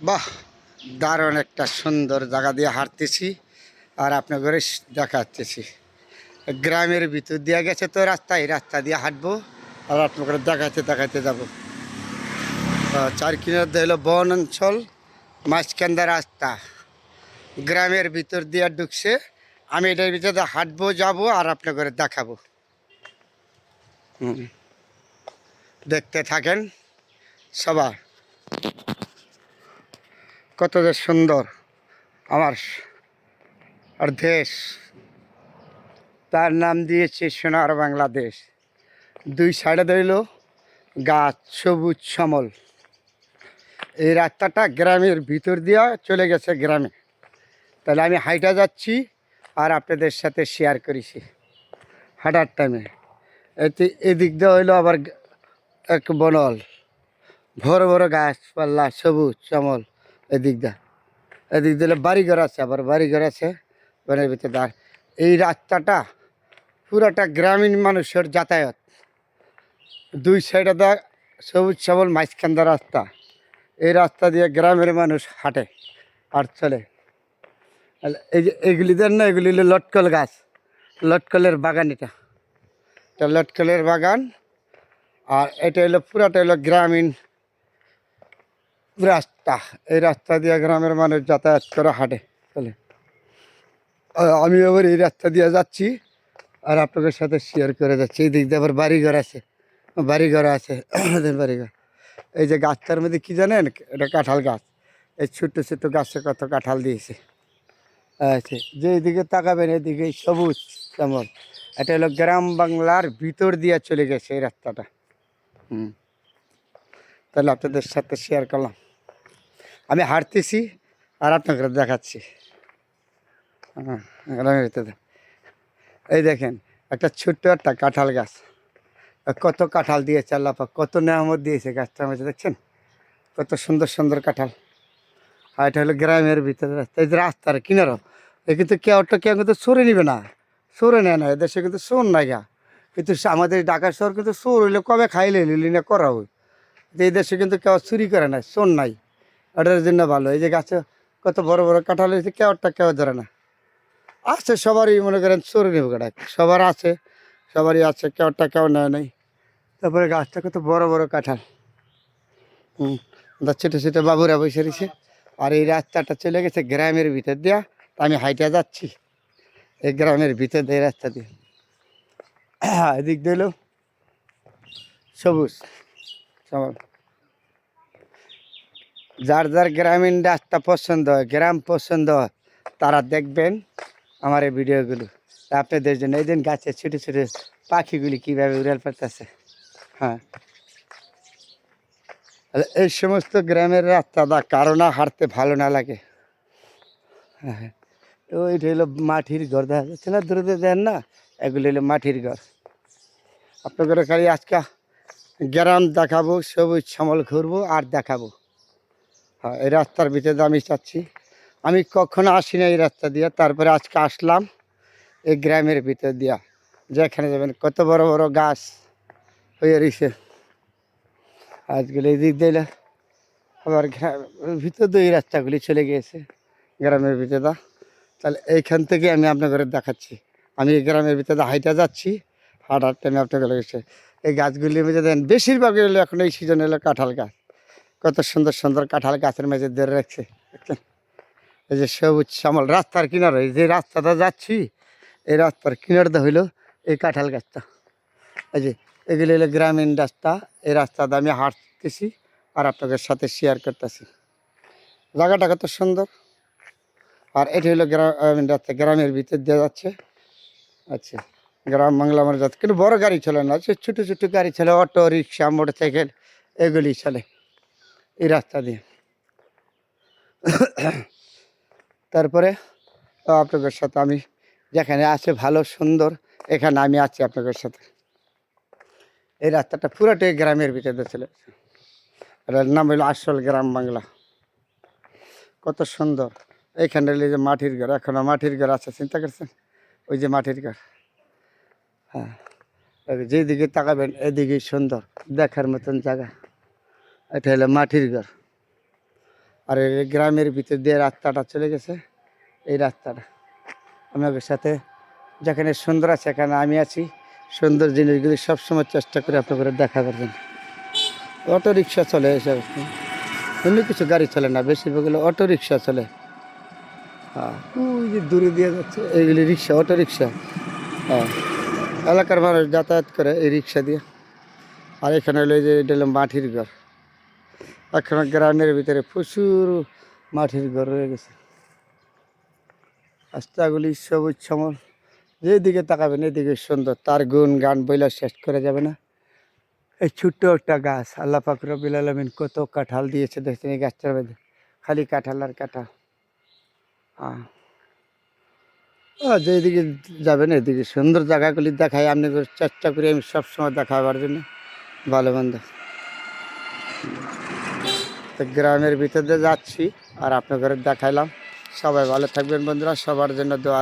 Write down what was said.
বাহ, দারুণ একটা সুন্দর জায়গা দিয়ে হাঁটতেছি আর আপনাদের দেখাচ্তেছি গ্রামের ভিতর দিয়ে গেছে তো রাস্তা এই রাস্তা দিয়ে হাঁটবো আর আপনাদের দেখাতে দেখাতে যাব। চার কিলোমিটার হলো বন অঞ্চল মাঝখানদা রাস্তা। গ্রামের ভিতর দিয়ে ঢুকছে, আমি এটার ভিতরে হাঁটবো, যাব আর আপনাদের দেখাবো। দেখতে থাকেন সবার কত যে সুন্দর আমার আর দেশ। তার নাম দিয়েছে সোনার বাংলাদেশ। দুই সাইডে ধরিল গাছ সবুজ সমল। এই রাস্তাটা গ্রামের ভিতর দিয়ে চলে গেছে গ্রামে। তাহলে আমি হাইটা যাচ্ছি আর আপনাদের সাথে শেয়ার করেছি। হাঁটার টাইমে এতে এদিক দিয়ে হইল আবার এক বনল। বড় বড় গাছপাল্লা সবুজ শ্যামল এদিক দা এদিক দিলে বাড়িঘর আছে, আবার বাড়িঘর আছে বনের ভিতরে দাঁড় এই রাস্তাটা পুরাটা গ্রামীণ মানুষের যাতায়াত। দুই সাইডে দা সবুজ শ্যামল মাঝখান্দা রাস্তা। এই রাস্তা দিয়ে গ্রামের মানুষ হাঁটে আর চলে। এই যে এগুলি দেন না, এগুলি হলো লটকল গাছ। লটকলের বাগান এটা। এটা লটকলের বাগান। আর এটা হলো পুরাটা হলো গ্রামীণ রাস্তা, এই রাস্তা দিয়ে গ্রামের মানুষ যাতায়াত করে হাঁটে চলে আমি আবার এই রাস্তা দিয়ে যাচ্ছি, আর আপনাদের সাথে শেয়ার করে যাচ্ছি। এই দিক দিয়ে আবার বাড়িঘর আছে বাড়িঘর আছে বাড়িঘর। এই যে গাছটার মধ্যে কী জানেন? এটা কাঁঠাল গাছ। এই ছোট্ট ছোট্ট গাছে কত কাঁঠাল দিয়েছে। আচ্ছা যে এদিকে তাকাবেন এদিকে সবুজ তেমন এটা হলো গ্রাম বাংলার ভিতর দিয়ে চলে গেছে এই রাস্তাটা। হুম। তাহলে আপনাদের সাথে শেয়ার করলাম। আমি হাঁটতেছি আর আপনাকে দেখাচ্ছি। হ্যাঁ গ্রামের ভিতরে এই দেখেন, একটা ছোট্ট একটা কাঁঠাল গাছ। কত কাঁঠাল দিয়েছে আল্লাপা কত নেয়ামত দিয়েছে গাছটার মধ্যে, দেখছেন? কত সুন্দর সুন্দর কাঁঠাল। আর এটা হলো গ্রামের ভিতরে রাস্তা এই যে রাস্তার কিনারও এ কিন্তু কেউ একটা কেউ কিন্তু সরে নিবে না। সরে নেয় না, এদেশে কিন্তু সোর নাই গা। কিন্তু আমাদের ঢাকা শহর কিন্তু সোর হইলে কবে খাইলে? লিলি না করা হয়। কিন্তু এই দেশে কিন্তু কেউ চুরি করে না সোর নাই। ওটার জন্য ভালো। এই যে গাছে কত বড় বড় কাঁঠাল হয়েছে, কেউ একটা কেউ ধরে না। আছে, সবারই মনে করেন চোরে নেবে কাটা সবার আছে, সবারই আছে কেউটা কেউ নেয় নাই। তারপরে গাছটা কত বড় বড় কাঁঠাল। হুম ছোটো ছোটো বাবুরা বসে রয়েছে। আর এই রাস্তাটা চলে গেছে গ্রামের ভিতর দিয়া। তা আমি হাইটা যাচ্ছি। এই গ্রামের ভিতর দিয়ে রাস্তা দিয়ে। এদিক দিল সবুজ। সবার যার যার গ্রামীণ রাস্তা পছন্দ হয়, গ্রাম পছন্দ হয়, তারা দেখবেন আমার এই ভিডিওগুলো। আপনাদের জন্য এই দিন গাছে ছোটো ছোটো পাখিগুলি কীভাবে উড়াল পারতেছে। হ্যাঁ। এই সমস্ত গ্রামের রাস্তা বা কারও না হাঁটতে ভালো না লাগে। হ্যাঁ। ওইটা হলো মাটির ঘর, দেখা যাচ্ছে না, দূরে দেন না, এগুলো হলো মাটির ঘর। আপনাদের খালি আজকে গ্রাম দেখাবো, সবুজ শ্যামল ঘুরবো আর দেখাবো। হ্যাঁ এই রাস্তার ভিতরে আমি চাচ্ছি আমি কখনো আসি না এই রাস্তা দিয়ে, তারপরে আজকে আসলাম এই গ্রামের ভিতর দিয়া। যেখানে যাবেন কত বড় বড় গাছ হয়ে রয়েছে আজকাল এই দিক দিলে আবার গ্রামের ভিতর দিয়ে রাস্তাগুলি চলে গিয়েছে, গ্রামের ভিতরে দা। তাহলে এইখান থেকে আমি আপনাদের দেখাচ্ছি। আমি এই গ্রামের ভিতরে হাইটা যাচ্ছি, হাঁটার টাইমে আপনাদের এই গাছগুলির মধ্যে দেন বেশিরভাগ এখন এই সিজন হলো কাঁঠাল গাছ। কত সুন্দর সুন্দর কাঁঠাল গাছের মেঝে ধরে রাখছে। এই যে সবুজ শ্যামল রাস্তার কিনারে, যে রাস্তাটা যাচ্ছি, এই রাস্তার কিনারটা হইল এই কাঁঠাল গাছটা। এই যে, এগুলো হলো গ্রামীণ রাস্তা, এই রাস্তাটা আমি হাঁটতেছি আর আপনাদের সাথে শেয়ার করতেছি। জায়গাটা কত সুন্দর। আর এটি হলো গ্রামীণ রাস্তা, গ্রামের ভিতর দিয়ে যাচ্ছে। আচ্ছা গ্রাম বাংলা আমার যাচ্ছে কিন্তু বড় গাড়ি চলে না ছোটো ছোটো গাড়ি চলে, অটো, রিক্সা মোটর সাইকেল এগুলি চলে। এই রাস্তা দিয়ে। তারপরে আপনাদের সাথে আমি যেখানে আছে ভালো, সুন্দর, এখানে আমি আছি আপনাদের সাথে। এই রাস্তাটা পুরোটাই গ্রামের ভিতরে গেছে। এটার নাম হলো আসল গ্রাম বাংলা। কত সুন্দর। এইখানে হলো এই যে মাটির ঘর এখনও মাটির ঘর আছে, চিন্তা করছেন? ওই যে মাটির ঘর। হ্যাঁ যেদিকে তাকাবেন, এদিকেই সুন্দর, দেখার মতন জায়গা। এটা হলো মাটির ঘর। আর এই গ্রামের ভিতর দিয়ে রাস্তাটা চলে গেছে। এই রাস্তাটা। আপনাদের সাথে যেখানে সুন্দর আছে সেখানে আমি আছি। সুন্দর জিনিসগুলি সবসময় চেষ্টা করে আপনাদের দেখাবার জন্য। অটো রিক্সা চলে এসব অন্য কিছু গাড়ি চলে না বেশিরভাগ হলো অটো রিক্সা চলে। হ্যাঁ যে দূরে দিয়ে যাচ্ছে, এইগুলি রিক্সা অটো রিক্সা হ্যাঁ এলাকার মানুষ যাতায়াত করে এই রিক্সা দিয়ে। আর এখানে হলো যে, এটা হলো মাটির ঘর। এখন গ্রামের ভিতরে প্রচুর মাটির ঘর রয়ে গেছে। রাস্তাগুলি সবুজ সমল যেদিকে তাকাবেন এদিকে সুন্দর। তার গুণ গান বইলা শেষ করা যাবে না। এই ছোট্ট একটা গাছ আল্লাহ পাক রবিল আলমিন কত কাঁঠাল দিয়েছে দেখছেন এই গাছটার মধ্যে। খালি কাঁঠাল আর কাঁঠাল। হ্যাঁ। যেদিকে যাবেন এদিকে সুন্দর জায়গাগুলি দেখাই। আপনি চেষ্টা করি আমি সবসময় দেখাবার জন্য। ভালো মন্দ। তো গ্রামের ভিতর যাচ্ছি আর আপনাদের দেখাইলাম। সবাই ভালো থাকবেন বন্ধুরা সবার জন্য দোয়া